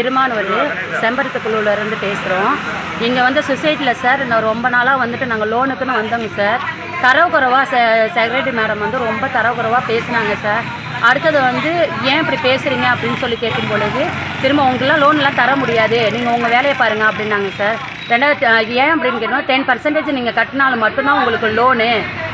பெருமானவர் செம்பருத்துக்குழுவிலேருந்து பேசுகிறோம் இங்கே வந்து சொசைட்டியில் சார் இன்னும் ரொம்ப நாளாக வந்துட்டு நாங்கள் லோனுக்குன்னு வந்தோங்க சார். தரவு குறைவாக செ செக்ரட்டரி மேடம் வந்து ரொம்ப தரவு குறைவாக பேசினாங்க சார். அடுத்தது வந்து ஏன் இப்படி பேசுகிறீங்க அப்படின்னு சொல்லி கேட்கும் பொழுது திரும்ப உங்களாம் லோன்லாம் தர முடியாது. நீங்கள் உங்கள் வேலையை பாருங்கள் அப்படின்னாங்க சார். ரெண்டாவது ஏன் அப்படின்னு கேட்டோம் டென் பர்சன்டேஜ் நீங்கள் கட்டினாலும் மட்டும்தான் உங்களுக்கு லோனு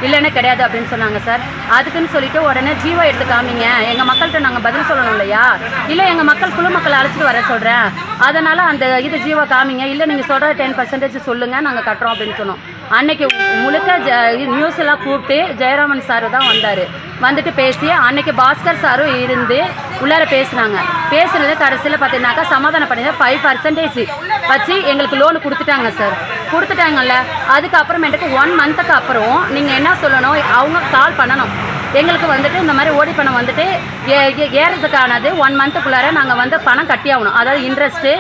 இல்லைன்னா கிடையாது அப்படின்னு சொன்னாங்க சார் அதுக்குன்னு சொல்லிட்டு உடனே ஜீவோ எடுத்து காமிங்க. எங்கள் மக்கள்கிட்ட நாங்கள் பதில் சொல்லணும் இல்லையா? இல்லை எங்கள் மக்கள் குழு மக்களை அழைச்சிட்டு வர சொல்கிறேன் அதனால் அந்த இது ஜீவோ காமிங்க. இல்லை நீங்கள் சொல்கிற டென் பர்சன்டேஜ் சொல்லுங்கள் நாங்கள் கட்டுறோம் அப்படின்னு சொன்னோம். அன்னைக்கு முழுக்க ஜ நியூஸ் எல்லாம் கூப்பிட்டு ஜெயராமன் சார் தான் வந்தார். வந்துட்டு பேசி அன்னைக்கு பாஸ்கர் சாரும் இருந்து உள்ளார பேசினாங்க. பேசுனது கடைசியில் பார்த்தீங்கன்னாக்கா சமாதானம் பண்ணி ஃபைவ் பர்சன்டேஜ் வச்சு எங்களுக்கு லோன் கொடுத்துட்டாங்க சார் கொடுத்துட்டாங்கல்ல அதுக்கப்புறமேட்டுக்கு ஒன் மந்த்துக்கு அப்புறம் நீங்கள் என்ன சொல்லணும் அவங்க கால் பண்ணணும். எங்களுக்கு வந்துட்டு இந்த மாதிரி ஓடி பணம் வந்துட்டு ஏ ஏ- ஏறதுக்கானது ஒன் மந்த்துக்குள்ளார நாங்கள் வந்து பணம் கட்டி ஆகணும் அதாவது இன்ட்ரெஸ்ட்டு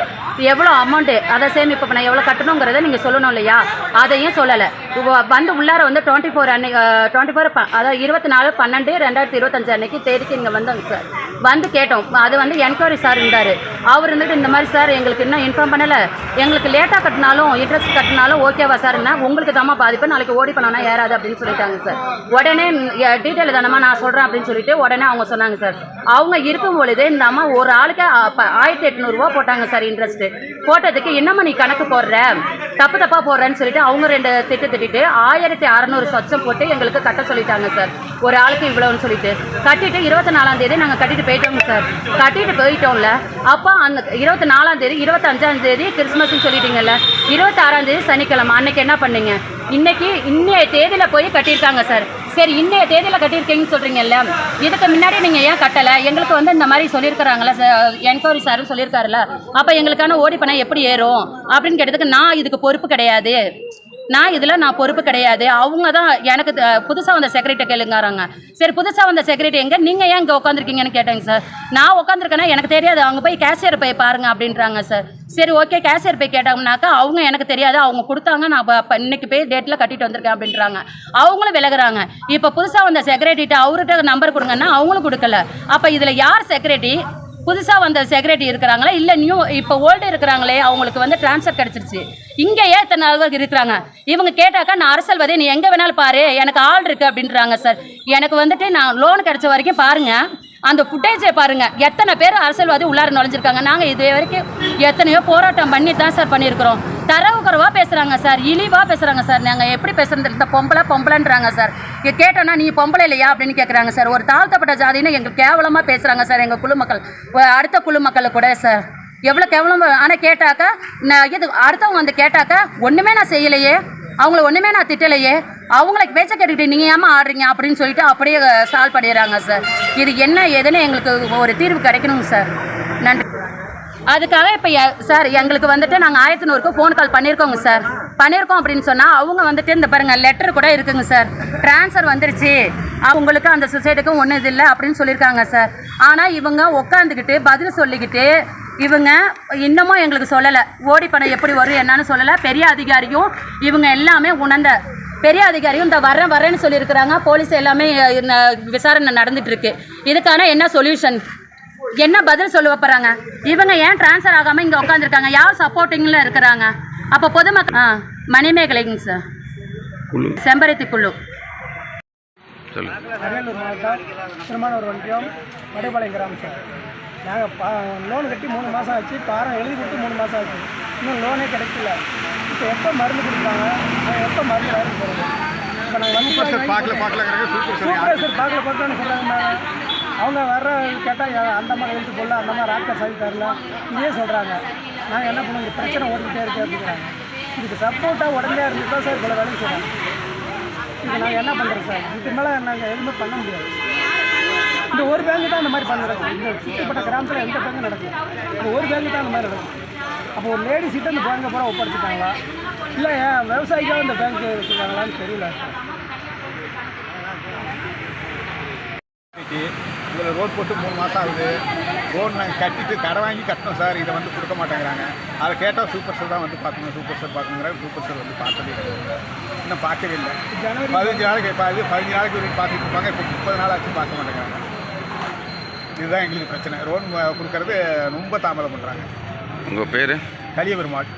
எவ்வளோ அமௌண்ட்டு அதை சேமிப்பு பண்ண எவ்வளோ கட்டணுங்கிறத நீங்கள் சொல்லணும் இல்லையா? அதையும் சொல்லலை. வந்து உள்ளார வந்து டுவெண்ட்டி ஃபோர் அன்னைக்கு டுவெண்ட்டி ஃபோர் அதாவது இருபத்தி நாலு பன்னெண்டு ரெண்டாயிரத்தி இருபத்தஞ்சு அன்னைக்கு தேதிக்கு இங்கே வந்தாங்க சார் வந்து கேட்டோம். அது வந்து என்கொயரி சார் இருந்தார். அவர் இருந்துட்டு இந்த மாதிரி சார் எங்களுக்கு இன்னும் இன்ஃபார்ம் பண்ணலை. எங்களுக்கு லேட்டாக கட்டினாலும் இன்ட்ரெஸ்ட் கட்டினாலும் ஓகேவா சார்னா உங்களுக்கு தாம்மா பாதிப்பு. நாளைக்கு ஓடி பண்ணோன்னா ஏறாது அப்படின்னு சொல்லிட்டாங்க சார் உடனே டீட்டெயில் தானம்மா நான் சொல்கிறேன் அப்படின்னு சொல்லிட்டு உடனே அவங்க சொன்னாங்க சார் அவங்க இருக்கும் பொழுது இந்த அம்மா ஒரு ஆளுக்கு ஆயிரத்தி எட்நூறுரூவா போட்டாங்க சார் இன்ட்ரெஸ்ட்டு போட்டதுக்கு என்னம்மா நீ கணக்கு போடுற? தப்பு தப்பாக போடுறேன்னு சொல்லிட்டு அவங்க ரெண்டு திட்டு திட்டிட்டு ஆயிரத்தி அறநூறு சொச்சம் போட்டு எங்களுக்கு கட்ட சொல்லிட்டாங்க சார் ஒரு ஆளுக்கு இவ்வளோன்னு சொல்லிட்டு. கட்டிட்டு இருபத்தி நாலாம் தேதி நாங்கள் கட்டிட்டு போயிட்டோங்க சார். கட்டிட்டு போயிட்டோம்ல. அப்போ அந்த இருபத்தி நாலாம் தேதி இருபத்தஞ்சாம் தேதி கிறிஸ்மஸ்ன்னு சொல்லிட்டீங்கல்ல. இருபத்தாறாம் தேதி சனிக்கிழமை. அன்னைக்கு என்ன பண்ணீங்க? இன்னைக்கு இன்னைய தேதியில் போய் கட்டியிருக்காங்க சார். சரி இன்னைய தேதியில் கட்டியிருக்கீங்கன்னு சொல்கிறீங்கல்ல இதுக்கு முன்னாடி நீங்கள் ஏன் கட்டலை? எங்களுக்கு வந்து இந்த மாதிரி சொல்லியிருக்கிறாங்களே என்கொயரி சாரும் சொல்லியிருக்காருல்ல. அப்போ எங்களுக்கான ஓடி பணம் எப்படி ஏறும்? அப்படின்னு கேட்டதுக்கு நான் இதுக்கு பொறுப்பு கிடையாது. நான் இதில் நான் பொறுப்பு கிடையாது. அவங்க தான் எனக்கு புதுசாக வந்த செக்ரட்டரி கேளுங்கிறாங்க. சரி புதுசாக வந்த செக்ரட்டரி எங்கே? நீங்கள் ஏன் இங்கே உட்காந்துருக்கீங்கன்னு கேட்டேங்க சார் நான் உட்காந்துருக்கேன்னா எனக்கு தெரியாது. அவங்க போய் கேஷியர் போய் பாருங்க அப்படின்றாங்க சார் சரி ஓகே கேஷியர் போய் கேட்டோம்னாக்கா அவங்க எனக்கு தெரியாது. அவங்க கொடுத்தாங்க. நான் இப்போ இன்னைக்கு போய் டேட்டில் கட்டிட்டு வந்திருக்கேன் அப்படின்றாங்க. அவங்களும் விலகுறாங்க. இப்போ புதுசாக வந்த செக்ரட்டரிட்ட அவர்கிட்ட நம்பர் கொடுங்கன்னா அவங்களும் கொடுக்கல. அப்போ இதில் யார் செக்ரட்டரி புதுசாக வந்த செக்ரட்டரி இருக்கிறாங்களா? இல்லை நியூ இப்போ ஓல்டு இருக்கிறாங்களே அவங்களுக்கு வந்து ட்ரான்ஸ்ஃபர் கிடச்சிருச்சு. இங்கே ஏன் இத்தனை நாள் இருக்கிறாங்க? இவங்க கேட்டாக்கா நான் அரசியல்வாதி நீ எங்கே வேணாலும் பாரு எனக்கு ஆள் இருக்குது அப்படின்றாங்க சார் எனக்கு வந்துட்டு நான் லோன் கிடைச்ச வரைக்கும் பாருங்கள் அந்த ஃபுட்டேஜை பாருங்கள் எத்தனை பேர் அரசியல்வாதி உள்ளார நுழைஞ்சிருக்காங்க. நாங்கள் இது வரைக்கும் எத்தனையோ போராட்டம் பண்ணி தான் சார் பண்ணியிருக்கிறோம். தரவு குறைவாக பேசுகிறாங்க சார். இழிவாக பேசுகிறாங்க சார். நாங்கள் எப்படி பேசுகிறது இந்த பொம்பளை பொம்பளைன்றாங்க சார். இங்க கேட்டோன்னா நீ பொம்பளை இல்லையா? அப்படின்னு கேட்குறாங்க சார். ஒரு தாழ்த்தப்பட்ட ஜாதின்னு எங்களுக்கு கேவலமாக பேசுகிறாங்க சார் எங்கள் குழுமக்கள் அடுத்த குழுமக்கள் கூட சார். எவ்வளோ கேவலம் ஆனால் கேட்டாக்கா நான் இது அடுத்தவங்க வந்து கேட்டாக்கா ஒன்றுமே நான் செய்யலையே. அவங்கள ஒன்றுமே நான் திட்டலையே. அவங்களுக்கு பேச்ச கேட்டுக்கிட்டு நீங்கள் ஏமா ஆடுறீங்க? அப்படின்னு சொல்லிட்டு அப்படியே சால்வ் பண்ணிடுறாங்க சார் இது என்ன ஏதுன்னு எங்களுக்கு ஒரு தீர்வு கிடைக்கணுங்க சார் நன்றி. அதுக்காக இப்போ சார் எங்களுக்கு வந்துட்டு நாங்கள் ஆயிரத்தி நூறுக்கு ஃபோன் கால் பண்ணியிருக்கோங்க சார் பண்ணியிருக்கோம் அப்படின்னு சொன்னால் அவங்க வந்துட்டு இந்த பாருங்கள் லெட்டர் கூட இருக்குங்க சார் ட்ரான்ஸ்ஃபர் வந்துருச்சு. அவங்களுக்கு அந்த சொசைட்டிக்கும் ஒன்றும் இது இல்லை அப்படின்னு சொல்லியிருக்காங்க சார் ஆனால் இவங்க உட்காந்துக்கிட்டு பதில் சொல்லிக்கிட்டு இவங்க இன்னமும் எங்களுக்கு சொல்லலை. ஓடி பணம் எப்படி வரும் என்னன்னு சொல்லலை. பெரிய அதிகாரியும் இவங்க எல்லாமே உணர்ந்த பெரிய அதிகாரியும் இந்த வரேன் வரேன்னு சொல்லியிருக்கிறாங்க. போலீஸ் எல்லாமே விசாரணை நடந்துட்டு இருக்கு இதுக்கான என்ன சொல்யூஷன் என்ன பதில் சொல்ல போறாங்க? இவங்க ஏன் ட்ரான்ஸ்ஃபர் ஆகாம இங்க உட்காந்துருக்காங்க யார் சப்போர்ட்டிங்ல இருக்கிறாங்க? அப்போ பொதுமக்கள் ஆ மணிமேகலைங்க சார் செம்பருத்தி குழு. அரியலூர் மாவட்டம் திருமானூர் ஒன்றியம் வடுபாளையம் கிராமம். சார் நாங்கள் பா லோன் கட்டி மூணு மாதம் ஆச்சு. பாரம் எழுதி கொடுத்து மூணு மாதம் ஆச்சு. இன்னும் லோனே கிடைக்கல. இப்போ எப்போ மருந்து கொடுப்பாங்க? நாங்கள் எப்போ மருந்து வாங்கி போகிறது இப்போ நாங்கள் வந்து பார்க்கல பார்க்கலங்கிறாங்க சூப்பர் சார் சூப்பர் சார் பார்க்கல பார்க்கலன்னு சொல்கிறாங்க அவங்க வர்ற கேட்டால் அந்த மாதிரி எழுத்து போடல அந்த மாதிரி ஆட்கள் சரி தரல. இதே சொல்கிறாங்க நாங்கள் என்ன பண்ணுவோம் பிரச்சனை ஓடிக்கிட்டே இருக்கு அப்படிங்கிறாங்க. இதுக்கு சப்போர்ட்டாக உடனே இருந்து தான் சார் இவ்வளோ வேலைக்கு செய்கிறாங்க இது நாங்கள் என்ன பண்ணுறோம் சார்? இதுக்கு மேலே நாங்கள் எதுவுமே பண்ண முடியாது. இந்த ஒரு பேங்க் தான் இந்த மாதிரி பண்ணுறது. இந்த சுற்றப்பட்ட கிராமத்தில் எந்த பேங்கும் நடக்கும் இந்த ஒரு பேங்க் தான் இந்த மாதிரி நடக்கும் அப்போ ஒரு லேடிஸ் கிட்ட இந்த பேங்கை பூரா ஒப்படைச்சிட்டாங்களா? இல்லை ஏன் விவசாயிக்காக இந்த பேங்க் வச்சுருக்காங்களான்னு தெரியல. இதில் ரோட் போட்டு மூணு மாதம் ஆகுது. ரோட் நாங்கள் கட்டிட்டு கடை வாங்கி கட்டணும் சார். இதை வந்து கொடுக்க மாட்டேங்கிறாங்க. அதை கேட்டால் சூப்பர் சார் தான் வந்து பார்க்கணும். சூப்பர் சார் பார்க்கணுங்கிறாங்க சூப்பர் சார் வந்து பார்த்ததே இல்லை. இன்னும் பார்க்கவே இல்லை. பதினஞ்சு நாளைக்கு இப்போ அது பதினஞ்சு நாளைக்கு வரைக்கும் பார்த்துட்டு இருப்பாங்க. இப்போ முப்பது நாள் ஆச்சு பார்க்க மாட்டேங்கிறாங்க. இதுதான் எங்களுக்கு பிரச்சனை. ரோன் கொடுக்கறது ரொம்ப தாமதம் பண்ணுறாங்க உங்கள் பேர்? கலியபெருமாள்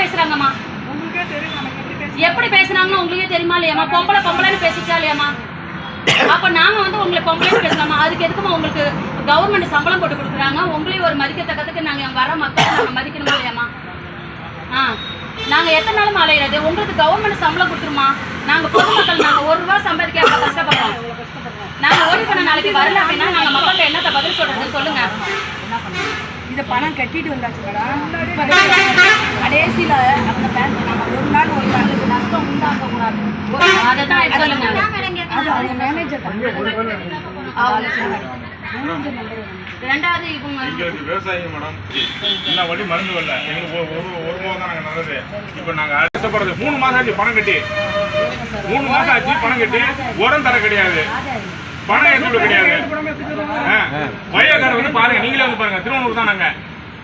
பேசுறாங்கம்மா. எப்படி பேசுனாங்கன்னு உங்களுக்கே தெரியுமா இல்லையாம்மா? பொம்பளை பொம்பளைன்னு பேசிச்சா இல்லையாம்மா? அப்ப நாங்க வந்து உங்களை பொம்பளைன்னு பேசலாமா அதுக்கு எதுக்குமா உங்களுக்கு கவர்மெண்ட் சம்பளம் போட்டு கொடுக்குறாங்க? உங்களையும் ஒரு மதிக்கத்தக்கத்துக்கு நாங்க வர மக்கள் நாங்க மதிக்கணுமா இல்லையாம்மா? ஆ. நாங்க எத்தனை நாளும் அலையிறது? உங்களுக்கு கவர்மெண்ட் சம்பளம் கொடுத்துருமா? நாங்க பொதுமக்கள் நாங்க ஒரு ரூபா சம்பாதிக்க கஷ்டப்படுறோம்? நாங்க ஓடி பண்ண நாளைக்கு வரல அப்படின்னா நாங்க மக்கள்கிட்ட என்னத்த பதில் சொல்றது சொல்லுங்க. இதை பணம் கட்டிட்டு வந்தாச்சு மேடம் கடைசியில் அந்த பேங்க் நம்ம ஒரு நாள் ஒரு நாளுக்கு நஷ்டம் அதை தான் சொல்லுங்க. அது அவங்க மேனேஜர் ரெண்டாவது இவங்க எங்களுக்கு விவசாயம் மேடம். எல்லா வழி மருந்து வரல. எங்களுக்கு ஒரு ஒரு மாதம் தான் நாங்கள் நல்லது. இப்போ நாங்கள் கஷ்டப்படுறது மூணு மாதம் ஆச்சு பணம் கட்டி. மூணு மாதம் ஆச்சு பணம் கட்டி. உரம் தர கிடையாது. பணம் எடுத்து கிடையாது. வயக்காரர் வந்து பாருங்க நீங்களே வந்து பாருங்க. திருவண்ணூர் தான் நாங்கள்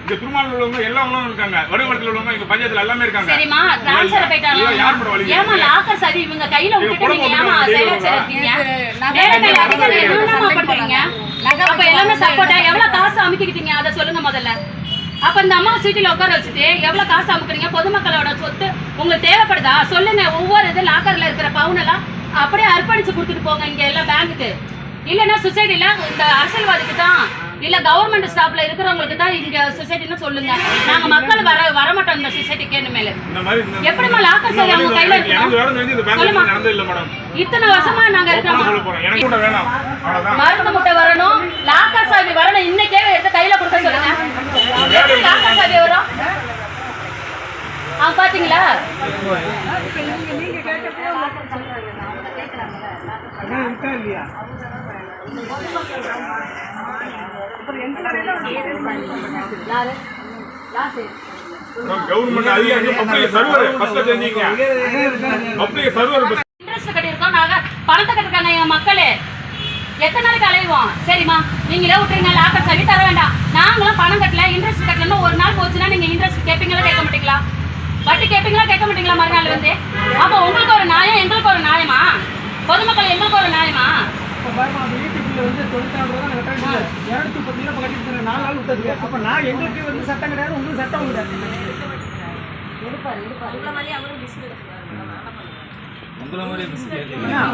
இங்க திருமாவளூர் உள்ளவங்க எல்லா உள்ளவங்க இருக்காங்க. வடுவடத்தில் உள்ளவங்க எங்க பஞ்சாயத்துல எல்லாமே இருக்காங்க. சரிம்மா டிரான்ஸ்ஃபர் எல்லாம் யார் போயிட்டாங்க வழி ஏமா லாக்கர் சரி இவங்க கையில விட்டுட்டு நீங்க ஏமா சைலன்ஸ் இருக்கீங்க வேலை மேல அதிகாரி என்னமா பண்றீங்க? நகை அப்ப எல்லாமே சப்போர்ட்டா எவ்வளவு காசு அமுக்கிக்கிட்டீங்க? அதை சொல்லுங்க முதல்ல. அப்ப இந்த அம்மா சீட்டில் உட்கார வச்சுட்டு எவ்வளவு காசு அமுக்குறீங்க? பொதுமக்களோட சொத்து உங்களுக்கு தேவைப்படுதா? சொல்லுங்க ஒவ்வொரு இது லாக்கர்ல இருக்கிற பவுன் எல்லாம் அப்படியே அர்ப்பணிச்சு கொடுத்துட்டு போங்க இங்க எல்லாம் பேங்க்குக்கு இல்லைன்னா சொசைட்டில இந்த அரசியல்வாதிக்கு தான் இல்ல கவர்மெண்ட் ஸ்டாஃப்ல இருக்கிறவங்களுக்கு தான் இங்க சொசைட்டின்னு சொல்லுங்க. நாங்க மக்கள் வர வர மாட்டோம் இந்த சொசைட்டிக்கு மாதிரி இந்த- எப்படிம்மா லாக்கர் சரி அவங்க கையில மேடம். இத்தனை வருஷமா நாங்க இருக்கோம் மருந்து முட்டை வரணும் லாக்கர் சாவி வரணும் இன்னைக்கே எடுத்து கையில கொடுக்க சொல்லுங்க. லாக்கர் சாவி வரும்? ஆ பாத்தீங்களா? அதான் இருக்கா இல்லையா? யாரு யார் சரி கவர்மெண்ட் அதிகாரி பப்ளிக் சர்வர் ஃபர்ஸ்ட் தெரிஞ்சுங்க பப்ளிக் சர்வர் இன்ட்ரெஸ்ட் கட்டியிருக்கோம் நாங்க. பணத்தை கட்டிருக்காங்க எங்க மக்களே. எத்தனை நாளைக்கு அலைவோம்? சரிம்மா. நீங்களே விட்டுருங்க. லாக்கர் சாவி தர வேண்டாம். நாங்களும் பணம் கட்டல இன்ட்ரெஸ்ட் கட்டலன்னு ஒரு நாள் போச்சுன்னா நீங்க இன்ட்ரெஸ்ட் கேட்பீங்களா கேட்க மாட்டீங்களா? வட்டி கேட்பீங்களா கேட்க மாட்டீங்களா மறுநாள் வந்து? அப்போ உங்களுக்கு ஒரு நியாயம் எங்களுக்கு ஒரு நியாயமா? பொதுமக்கள் எங்களுக்கு ஒரு நியாயமா? இப்போ பாருமா அந்த வீட்டுக்குள்ள வந்து தொண்ணூத்தாறு ரூபா தான் கட்ட வேண்டியது இரநூத்தி முப்பத்தி நம்ம கட்டிட்டு நாலு நாள் விட்டதுக்கு அப்போ நான் எங்களுக்கு வந்து சட்டம் கிடையாது உங்களுக்கு சட்டம் கிடையாது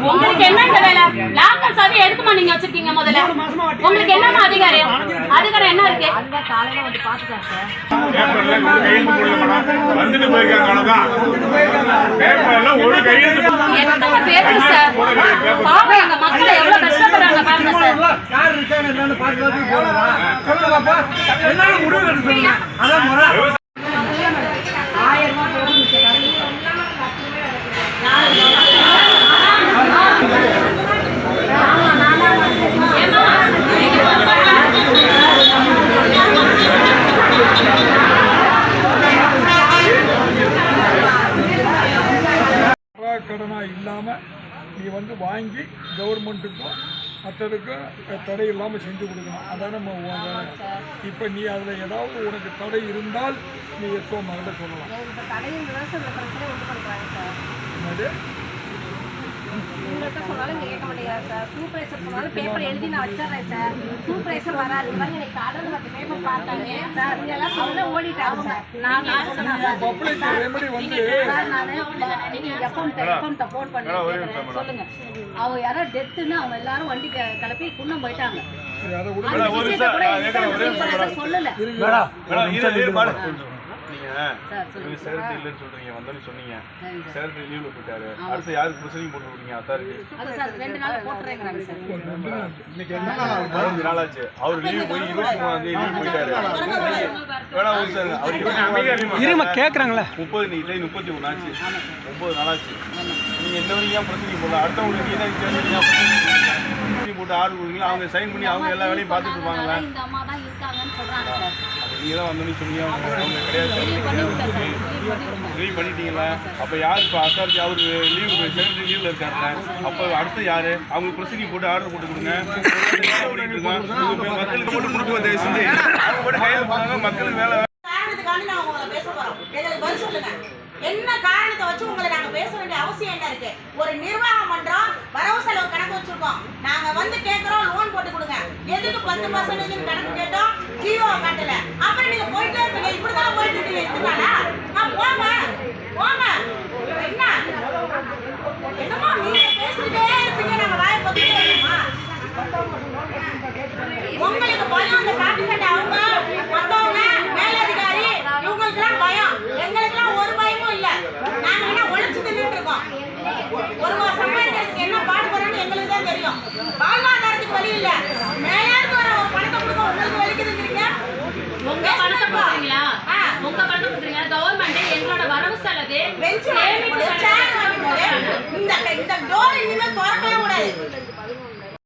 உங்களுக்கு என்ன இந்த வேலை? லாக்கர் சாவி எதுக்குமா நீங்க வச்சிருக்கீங்க முதல்ல? உங்களுக்கு என்னமா அதிகாரம்? அதிகாரம் என்ன இருக்கு? காலையில் வந்து பார்த்துட்டேன் சார். வந்துட்டு போயிருக்காங்க ஒரு கையெழுத்து பேருக்கு சார்? பாவம் எங்க மக்கள் எவ்வளவு கஷ்டப்படுறாங்க பாருங்க சார். யார் இருக்காங்க என்னன்னு பார்த்து போடுறா சொல்லுங்க பாப்பா. என்ன முடிவு சொல்லுங்க. அதான் கடனாக இல்லாமல் நீ வந்து வாங்கி கவர்மெண்ட்டுக்கும் மற்றதுக்கும் தடை இல்லாமல் செஞ்சு கொடுக்கணும். அதான் நம்ம வேலை இப்போ நீ அதில் ஏதாவது உனக்கு தடை இருந்தால் நீ எஸ்ஓ மகிட்ட சொல்லலாம் என்னது? சொன்னாலும் கேட்க மாட்டேங்கிறாங்க சார். சூப்பர்வைசர் சொன்னாலும் பேப்பர் எழுதி நான் வச்சிடுறேன் சார். சூப்பர்வைசர் வராது. இவங்க இன்னைக்கு காலையில் பத்து பேப்பர் பார்த்தாங்க. சார் இங்க எல்லாம் சொல்ல ஓடிட்டாங்க சார். நான் அக்கௌண்ட்டை ஃபோன் பண்ணி சொல்லுங்க. அவங்க யாரோ டெத்துன்னு அவங்க எல்லாரும் வண்டி கிளப்பி குன்னம் போயிட்டாங்க. சொல்லல. சார் சொல்லுங்க. செக்ரட்டரி இல்லைன்னு சொல்றீங்க வந்தோன்னு சொன்னீங்க. செக்ரட்டரி லீவ்ல போயிட்டாரு. அடுத்து யாருக்கு ப்ரொசீடிங் போட்டு விடுறீங்க அத்தாரிட்டி அது சார் ரெண்டு நாள் போட்டுறேங்கிறாங்க சார். இன்னைக்கு என்ன பதினஞ்சு நாள் ஆச்சு. அவர் லீவ் போய் இருபத்தி மூணாம் தேதி லீவ் போயிட்டாரு. வேணா ஒரு சார் அவர் இருபத்தி கேட்குறாங்களே முப்பது நீ இல்லை முப்பத்தி ஒன்று ஆச்சு. ஒன்பது நாள் ஆச்சு. நீங்க எந்த வரைக்கும் ஏன் ப்ரொசீடிங் போடல? அடுத்தவங்களுக்கு ப்ரொசீடிங் போட்டு ஆர்டர் கொடுங்களா அவங்க சைன் பண்ணி அவங்க எல்லா வேலையும் பார்த்துட்டு இருப்பாங்களா? அம்மா தான் வந்தோன்னு சொன்னீங்க அவங்க கிடையாது. லீவ் பண்ணிட்டீங்களா? அப்போ யார் இப்போ அத்தாரிட்டி அவர் லீவ் செக்ரட்டரி லீவ்ல இருக்காருல்ல? அப்போ அடுத்து யாரு? அவங்க ப்ரொசீடிங் போட்டு ஆர்டர் போட்டு கொடுங்க. மக்களுக்கு மட்டும் கொடுக்க செஞ்சு. அவங்க மட்டும் கையில் போனாங்க மக்களுக்கு வேலை என்ன காரணத்தை வச்சு உங்களை நாங்க பேச வேண்டிய அவசியம் என்ன இருக்கு? ஒரு நிர்வாகம் பண்றோம் வரவு செலவு கணக்கு வச்சிருக்கோம். நாங்க வந்து கேக்குறோம் லோன் போட்டு கொடுங்க. எதுக்கு பத்து பர்சன்டேஜ் கணக்கு கேட்டோம்? ஜியோ காட்டல உங்களுக்கு பயம் அந்த காட்டு அவங்க மத்தவங்க மேலதிகாரி இவங்களுக்கு எல்லாம் பயம். எங்களுக்கு எல்லாம் ஒரு பயமும் இல்ல. நாங்க என்ன ஒழிச்சு தின்னுட்டு இருக்கோம். ஒரு மாசம் என்ன என்ன பாடுபடுறோம்னு எங்களுக்கு தான் தெரியும். வாழ்வாதாரத்துக்கு வழி இல்ல. மேலாருக்கு வர ஒரு பணத்தை கொடுக்க உங்களுக்கு வலிக்குதுங்கிறீங்க. உங்க பணத்தை கொடுக்குறீங்களா? உங்க பணத்தை கொடுக்குறீங்களா? கவர்மெண்ட் எங்களோட வரவு செலவு இந்த இந்த டோர் இனிமே திறக்கவே கூடாது.